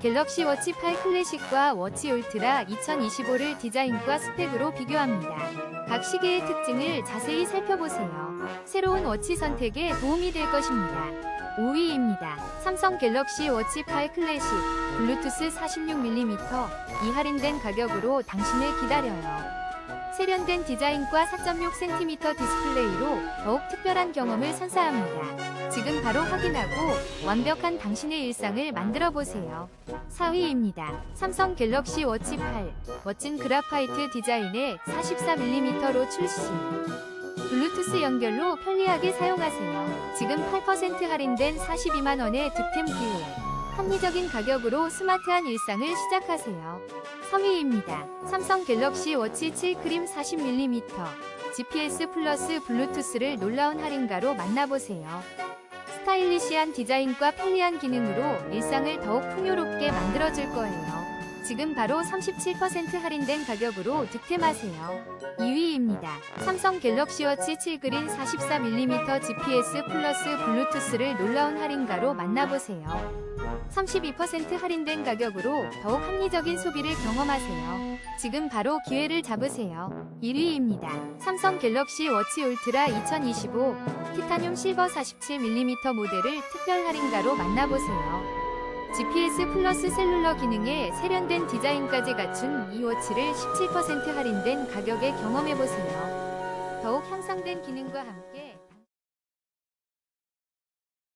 갤럭시 워치 8 클래식과 워치 울트라 2025를 디자인과 스펙으로 비교합니다. 각 시계의 특징을 자세히 살펴보세요. 새로운 워치 선택에 도움이 될 것입니다. 5위입니다. 삼성 갤럭시 워치 8 클래식 블루투스 46mm 이 할인된 가격으로 당신을 기다려요. 세련된 디자인과 4.6cm 디스플레이로 더욱 특별한 경험을 선사합니다. 지금 바로 확인하고 완벽한 당신의 일상을 만들어 보세요. 4위입니다. 삼성 갤럭시 워치 8 멋진 그라파이트 디자인의 44mm로 출시. 블루투스 연결로 편리하게 사용하세요. 지금 8% 할인된 42만 원의 득템 기회. 합리적인 가격으로 스마트한 일상을 시작하세요. 3위입니다. 삼성 갤럭시 워치 7 크림 40mm GPS 플러스 블루투스를 놀라운 할인가로 만나보세요. 스타일리시한 디자인과 편리한 기능으로 일상을 더욱 풍요롭게 만들어줄 거예요. 지금 바로 37% 할인된 가격으로 득템하세요. 2위입니다. 삼성 갤럭시 워치 7 그린 44mm GPS 플러스 블루투스를 놀라운 할인가로 만나보세요. 32% 할인된 가격으로 더욱 합리적인 소비를 경험하세요. 지금 바로 기회를 잡으세요. 1위입니다. 삼성 갤럭시 워치 울트라 2025 티타늄 실버 47mm 모델을 특별 할인가로 만나보세요. GPS 플러스 셀룰러 기능에 세련된 디자인까지 갖춘 이 워치를 17% 할인된 가격에 경험해보세요. 더욱 향상된 기능과 함께